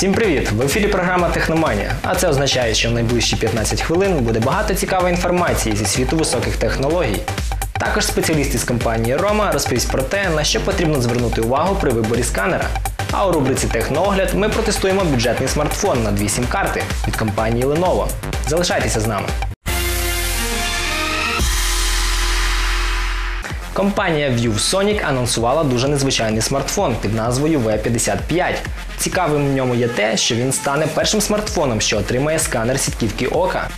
Всім привіт! В ефірі програма Техноманія. А це означає, що в найближчі 15 хвилин буде багато цікавої інформації зі світу високих технологій. Також спеціаліст із компанії Рома розповість про те, на що потрібно звернути увагу при виборі сканера. А у рубриці Техноогляд ми протестуємо бюджетний смартфон на 2 сім-карти від компанії Lenovo. Залишайтеся з нами. Компанія ViewSonic анонсувала дуже незвичайний смартфон під назвою V55. Цікавим в ньому є те, що він стане першим смартфоном, що отримає сканер сітківки ока.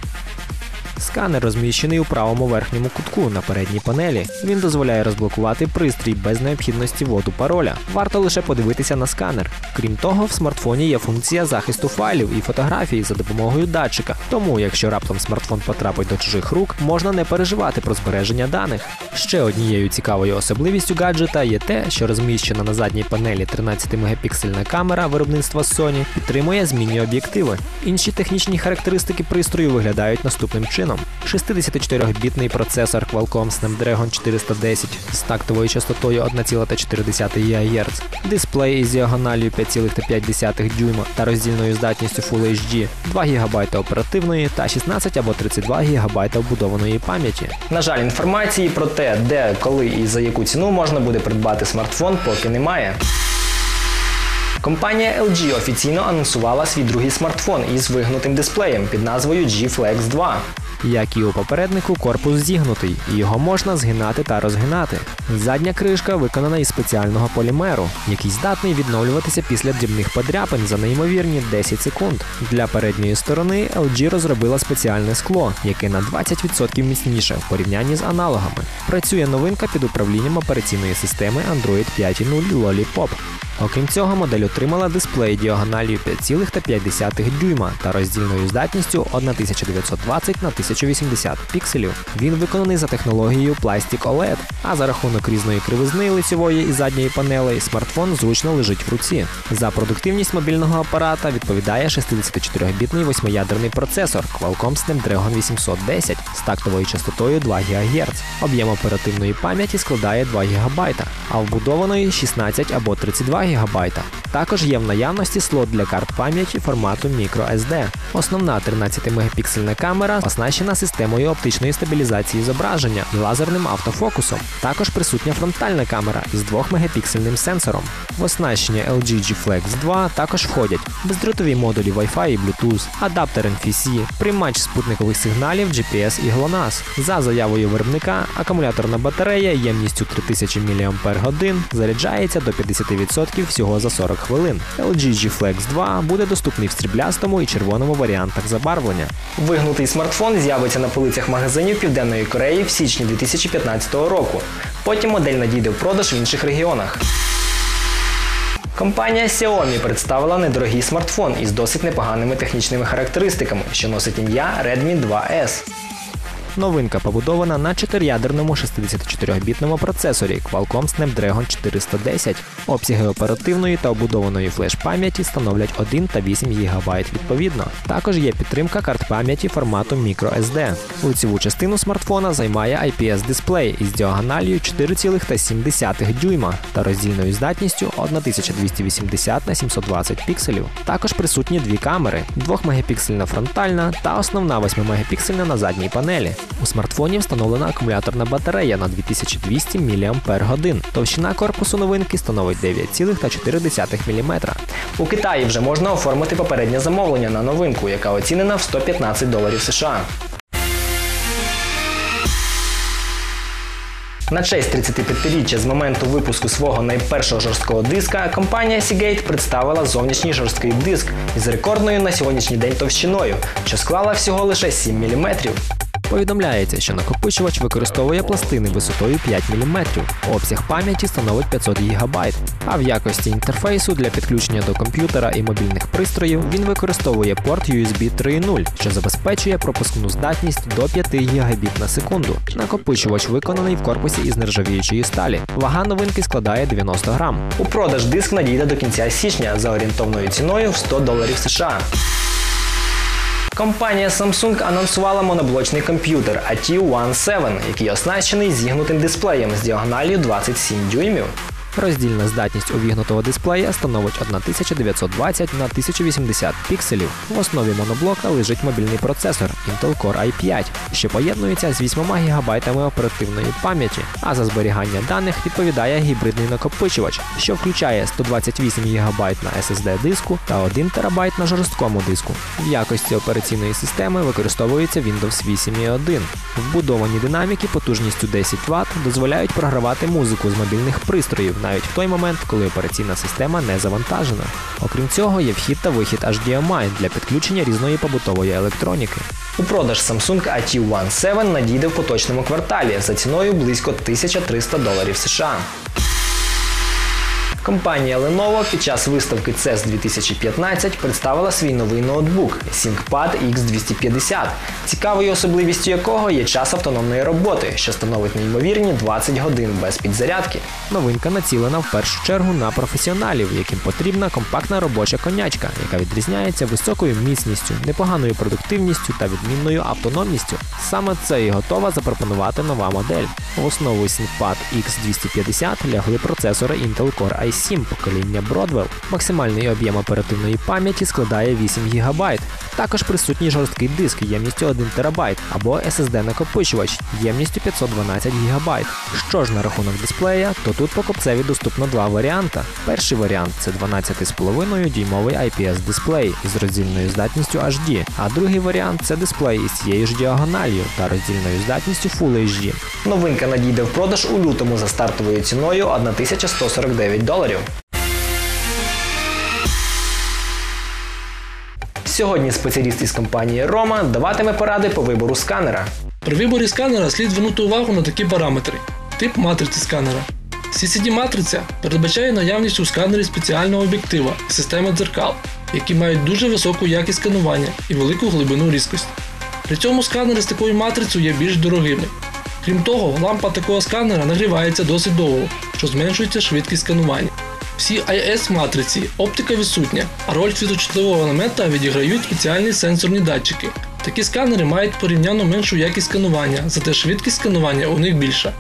Сканер розміщений у правому верхньому кутку на передній панелі. Він дозволяє розблокувати пристрій без необхідності вводу пароля. Варто лише подивитися на сканер. Крім того, в смартфоні є функція захисту файлів і фотографій за допомогою датчика. Тому, якщо раптом смартфон потрапить до чужих рук, можна не переживати про збереження даних. Ще однією цікавою особливістю гаджета є те, що розміщена на задній панелі 13-мегапіксельна камера виробництва Sony підтримує змінні об'єктиви. Інші технічні характеристики пристрою виглядають наступним чином: 64-бітний процесор Qualcomm Snapdragon 410 з тактовою частотою 1,4 ГГц, дисплей із діагоналію 5,5 дюйма та роздільною здатністю Full HD, 2 ГБ оперативної та 16 або 32 ГБ вбудованої пам'яті. На жаль, інформації про те, де, коли і за яку ціну можна буде придбати смартфон, поки немає. Компанія LG офіційно анонсувала свій другий смартфон із вигнутим дисплеєм під назвою G Flex 2. Як і у попереднику, корпус зігнутий, і його можна згинати та розгинати. Задня кришка виконана із спеціального полімеру, який здатний відновлюватися після дрібних подряпин за неймовірні 10 секунд. Для передньої сторони LG розробила спеціальне скло, яке на 20% міцніше в порівнянні з аналогами. Працює новинка під управлінням операційної системи Android 5.0 Lollipop. Окрім цього, модель отримала дисплей діагоналію 5,5 дюйма та роздільною здатністю 1920 на 1080 пікселів. Він виконаний за технологією Plastic OLED, а за рахунок різної кривизни лицевої і задньої панелей смартфон зручно лежить в руці. За продуктивність мобільного апарата відповідає 64-бітний восьмиядерний процесор Qualcomm Snapdragon 810 з тактовою частотою 2 ГГц. Об'єм оперативної пам'яті складає 2 ГБ, а вбудованої 16 або 32 ГБ. Також є в наявності слот для карт пам'яті формату microSD. Основна 13-мегапіксельна камера оснащена системою оптичної стабілізації зображення лазерним автофокусом. Також присутня фронтальна камера із 2-мегапіксельним сенсором. В оснащення LG G Flex 2 також входять бездротові модулі Wi-Fi і Bluetooth, адаптер NFC, приймач спутникових сигналів GPS і GLONASS. За заявою виробника, акумуляторна батарея ємністю 3000 мАч заряджається до 50% всього за 40 хвилин. LG G Flex 2 буде доступний в стріблястому і червоному варіантах забарвлення. Вигнутий смартфон з'явиться на полицях магазинів Південної Кореї в січні 2015 року. Потім модель надійде в продаж в інших регіонах. Компанія Xiaomi представила недорогий смартфон із досить непоганими технічними характеристиками, що носить ім'я Redmi 2S. Новинка побудована на 4-ядерному 64-бітному процесорі Qualcomm Snapdragon 410. Обсяги оперативної та обудованої флеш-пам'яті становлять 1 та 8 ГБ відповідно. Також є підтримка карт пам'яті формату microSD. Лицеву частину смартфона займає IPS-дисплей із діагоналію 4,7 дюйма та роздільною здатністю 1280 на 720 пікселів. Також присутні дві камери: 2-мегапіксельна фронтальна та основна 8-мегапіксельна на задній панелі. У смартфоні встановлена акумуляторна батарея на 2200 мАч. Товщина корпусу новинки становить 9,4 мм. У Китаї вже можна оформити попереднє замовлення на новинку, яка оцінена в 115 доларів США. На честь 35-річчя з моменту випуску свого найпершого жорсткого диска компанія Seagate представила зовнішній жорсткий диск із рекордною на сьогоднішній день товщиною, що склала всього лише 7 мм. Повідомляється, що накопичувач використовує пластини висотою 5 мм. Обсяг пам'яті становить 500 ГБ, а в якості інтерфейсу для підключення до комп'ютера і мобільних пристроїв він використовує порт USB 3.0, що забезпечує пропускну здатність до 5 Гбіт на секунду. Накопичувач виконаний в корпусі із нержавіючої сталі. Вага новинки складає 90 грам. У продаж диск надійде до кінця січня за орієнтовною ціною в 100 доларів США. Компанія Samsung анонсувала моноблочний комп'ютер AT One 7, який оснащений зігнутим дисплеєм з діагоналлю 27 дюймів. Роздільна здатність увігнутого дисплея становить 1920 на 1080 пікселів. В основі моноблока лежить мобільний процесор Intel Core i5, що поєднується з 8 ГБ оперативної пам'яті, а за зберігання даних відповідає гібридний накопичувач, що включає 128 ГБ на SSD диску та 1 ТБ на жорсткому диску. В якості операційної системи використовується Windows 8.1. Вбудовані динаміки потужністю 10 Вт дозволяють програвати музику з мобільних пристроїв навіть в той момент, коли операційна система не завантажена. Окрім цього, є вхід та вихід HDMI для підключення різної побутової електроніки. У продаж Samsung AT One 7 надійде в поточному кварталі за ціною близько 1300 доларів США. Компанія Lenovo під час виставки CES 2015 представила свій новий ноутбук ThinkPad X250, цікавою особливістю якого є час автономної роботи, що становить неймовірні 20 годин без підзарядки. Новинка націлена в першу чергу на професіоналів, яким потрібна компактна робоча конячка, яка відрізняється високою міцністю, непоганою продуктивністю та відмінною автономністю. Саме це і готова запропонувати нова модель. В основу ThinkPad X250 лягли процесори Intel Core i7 покоління Broadwell. Максимальний об'єм оперативної пам'яті складає 8 ГБ. Також присутній жорсткий диск ємністю 1 ТБ або SSD-накопичувач ємністю 512 ГБ. Що ж на рахунок дисплея, то тут покупцеві доступно два варіанти. Перший варіант це 12,5 дюймовий IPS дисплей із роздільною здатністю HD, а другий варіант це дисплей із цією ж діагональю та роздільною здатністю Full HD. Новинка надійде в продаж у лютому за стартовою ціною 1149 доларів. Сьогодні спеціаліст із компанії Roma даватиме поради по вибору сканера. При виборі сканера слід звернути увагу на такі параметри: тип матриці сканера. CCD-матриця передбачає наявність у сканері спеціального об'єктива і системи дзеркал, які мають дуже високу якість сканування і велику глибину різкості. При цьому сканери з такою матрицею є більш дорогими. Крім того, лампа такого сканера нагрівається досить довго, що зменшується швидкість сканування. Всі IS-матриці оптика відсутня, а роль світочутливого елемента відіграють спеціальні сенсорні датчики. Такі сканери мають порівняно меншу якість сканування, зате швидкість сканування у них більша.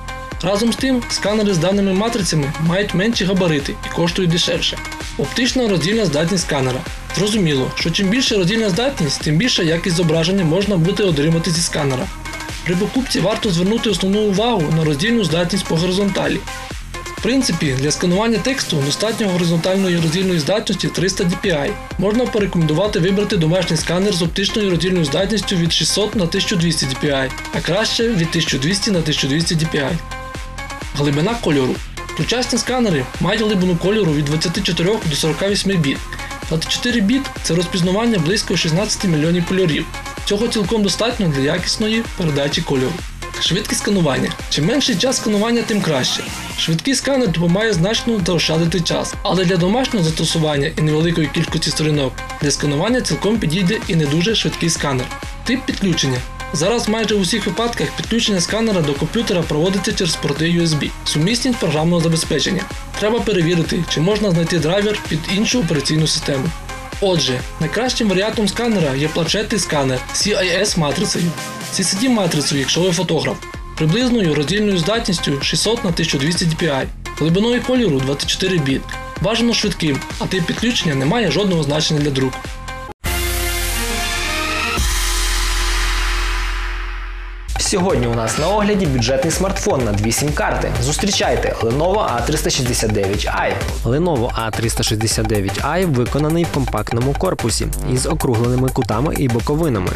Разом з тим, сканери з даними матрицями мають менші габарити і коштують дешевше. Оптична роздільна здатність сканера. Зрозуміло, що чим більша роздільна здатність, тим більша якість зображення можна буде отримати зі сканера. При покупці варто звернути основну увагу на роздільну здатність по горизонталі. В принципі, для сканування тексту достатньо горизонтальної роздільної здатності 300 dpi. Можна порекомендувати вибрати домашній сканер з оптичною роздільною здатністю від 600 на 1200 dpi, а краще від 1200 на 1200 dpi. Глибина кольору. Сучасні сканери мають глибину кольору від 24 до 48 біт. 24 біт це розпізнавання близько 16 мільйонів кольорів. Цього цілком достатньо для якісної передачі кольору. Швидкість сканування. Чим менший час сканування, тим краще. Швидкий сканер допомагає значно заощадити час, але для домашнього застосування і невеликої кількості сторінок для сканування цілком підійде і не дуже швидкий сканер. Тип підключення. Зараз майже в усіх випадках підключення сканера до комп'ютера проводиться через порти USB. Сумісність програмного забезпечення. Треба перевірити, чи можна знайти драйвер під іншу операційну систему. Отже, найкращим варіантом сканера є планшетний сканер CIS матрицею, CCD матрицею, якщо ви фотограф, приблизною роздільною здатністю 600 на 1200 dpi, глибиною кольору 24 біт. Бажано швидким, а тип підключення не має жодного значення для друку. Сьогодні у нас на огляді бюджетний смартфон на дві сім-карти. Зустрічайте Lenovo A369i. Lenovo A369i виконаний в компактному корпусі із округленими кутами і боковинами.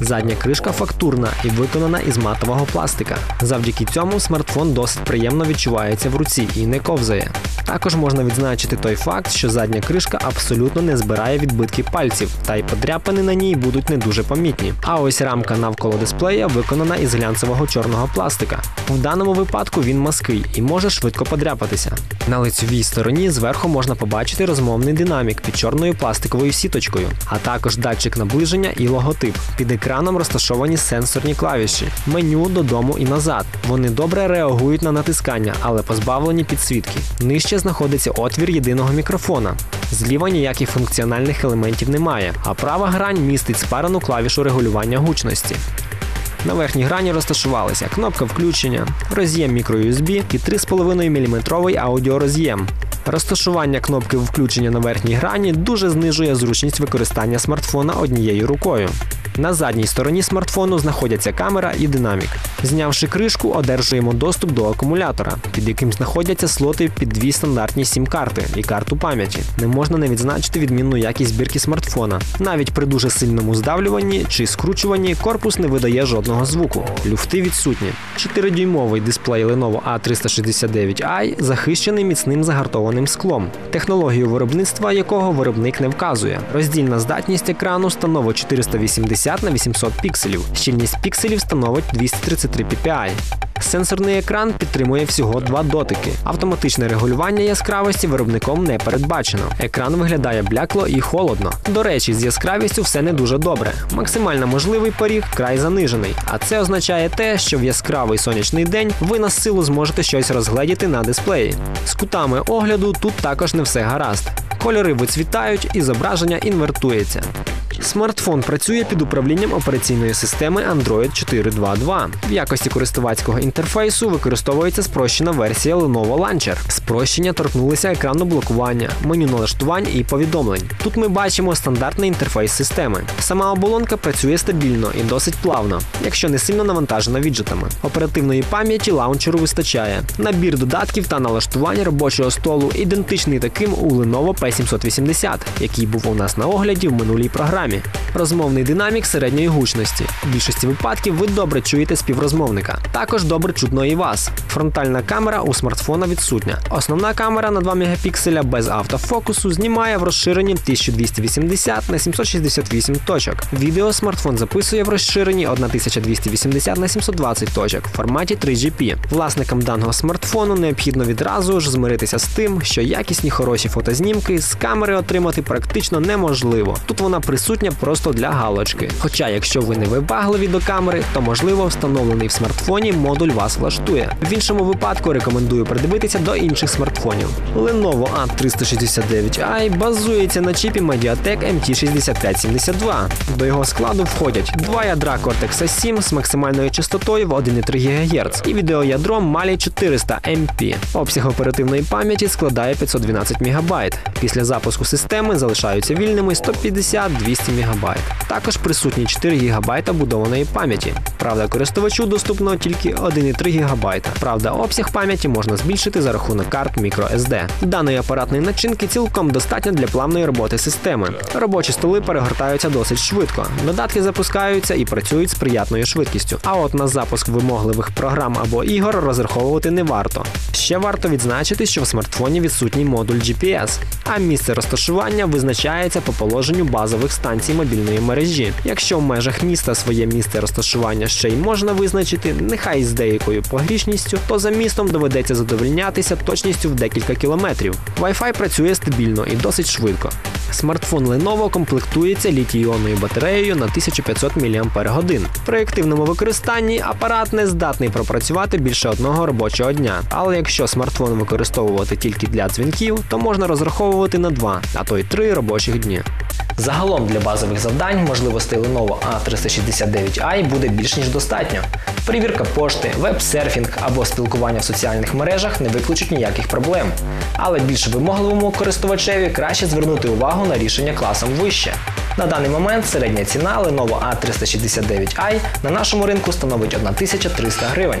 Задня кришка фактурна і виконана із матового пластика. Завдяки цьому смартфон досить приємно відчувається в руці і не ковзає. Також можна відзначити той факт, що задня кришка абсолютно не збирає відбитки пальців, та й подряпини на ній будуть не дуже помітні. А ось рамка навколо дисплея виконана із глянцевого чорного пластика. В даному випадку він маский і може швидко подряпатися. На лицевій стороні зверху можна побачити розмовний динамік під чорною пластиковою сіточкою, а також датчик наближення і логотип. Під екраном розташовані сенсорні клавіші, меню додому і назад. Вони добре реагують на натискання, але позбавлені підсвітки. Нижче знаходиться отвір єдиного мікрофона. Зліва ніяких функціональних елементів немає, а права грань містить спарену клавішу регулювання гучності. На верхній грані розташувалися кнопка включення, роз'єм microUSB і 3,5 мм аудіороз'єм. Розташування кнопки включення на верхній грані дуже знижує зручність використання смартфона однією рукою. На задній стороні смартфону знаходяться камера і динамік. Знявши кришку, одержуємо доступ до акумулятора, під яким знаходяться слоти під дві стандартні сім-карти і карту пам'яті. Не можна не відзначити відмінну якість збірки смартфона. Навіть при дуже сильному здавлюванні чи скручуванні корпус не видає жодного звуку. Люфти відсутні. 4-дюймовий дисплей Lenovo A369i захищений міцним загартованим склом, технологію виробництва якого виробник не вказує. Роздільна здатність екрану становить 480 на 800 пікселів. Щільність пікселів становить 233 ppi. Сенсорний екран підтримує всього два дотики. Автоматичне регулювання яскравості виробником не передбачено. Екран виглядає блякло і холодно. До речі, з яскравістю все не дуже добре. Максимально можливий поріг край занижений. А це означає те, що в яскравий сонячний день ви на силу зможете щось розгледіти на дисплеї. З кутами огляду тут також не все гаразд. Кольори вицвітають і зображення інвертується. Смартфон працює під управлінням операційної системи Android 4.2.2. В якості користувацького інтерфейсу використовується спрощена версія Lenovo Launcher. Спрощення торкнулися екрану блокування, меню налаштувань і повідомлень. Тут ми бачимо стандартний інтерфейс системи. Сама оболонка працює стабільно і досить плавно, якщо не сильно навантажена віджитами. Оперативної пам'яті лаунчеру вистачає. Набір додатків та налаштувань робочого столу ідентичний таким у Lenovo P780, який був у нас на огляді в минулій програмі. Розмовний динамік середньої гучності. В більшості випадків ви добре чуєте співрозмовника. Також добре чутно і вас. Фронтальна камера у смартфона відсутня. Основна камера на 2 мегапікселя без автофокусу знімає в розширенні 1280 на 768 точок. Відео смартфон записує в розширенні 1280 на 720 точок в форматі 3GP. Власникам даного смартфону необхідно відразу ж змиритися з тим, що якісні хороші фотознімки з камери отримати практично неможливо. Тут вона присутня просто для галочки. Хоча, якщо ви не вибагливі до камери, то можливо встановлений в смартфоні модуль вас влаштує. В іншому випадку рекомендую придивитися до інших смартфонів. Lenovo A369i базується на чіпі Mediatek MT6572. До його складу входять два ядра Cortex A7 з максимальною частотою в 1,3 ГГц і відеоядром Mali 400 MP. Обсяг оперативної пам'яті складає 512 МБ. Після запуску системи залишаються вільними 150-200 МБ. Також присутні 4 ГБ будованої пам'яті. Правда, користувачу доступно тільки 1,3 ГБ. Правда, обсяг пам'яті можна збільшити за рахунок карт microSD. Даної апаратної начинки цілком достатньо для плавної роботи системи. Робочі столи перегортаються досить швидко. Додатки запускаються і працюють з приятною швидкістю. А от на запуск вимогливих програм або ігор розраховувати не варто. Ще варто відзначити, що в смартфоні відсутній модуль GPS, а місце розташування визначається по положенню базових станцій мобільної мережі. Якщо в межах міста своє місце розташування ще й можна визначити, нехай з деякою погрішністю, то за містом доведеться задовольнятися точністю в декілька кілометрів. Wi-Fi працює стабільно і досить швидко. Смартфон Lenovo комплектується літій-іонною батареєю на 1500 мАч. При активному використанні апарат не здатний пропрацювати більше одного робочого дня. Але якщо смартфон використовувати тільки для дзвінків, то можна розраховувати на два, а то й три робочих дні. Загалом для базових завдань можливостей Lenovo A369i буде більш ніж достатньо. Перевірка пошти, веб-серфінг або спілкування в соціальних мережах не викличуть ніяких проблем. Але більш вимогливому користувачеві краще звернути увагу на рішення класом вище. На даний момент середня ціна Lenovo A369i на нашому ринку становить 1300 гривень.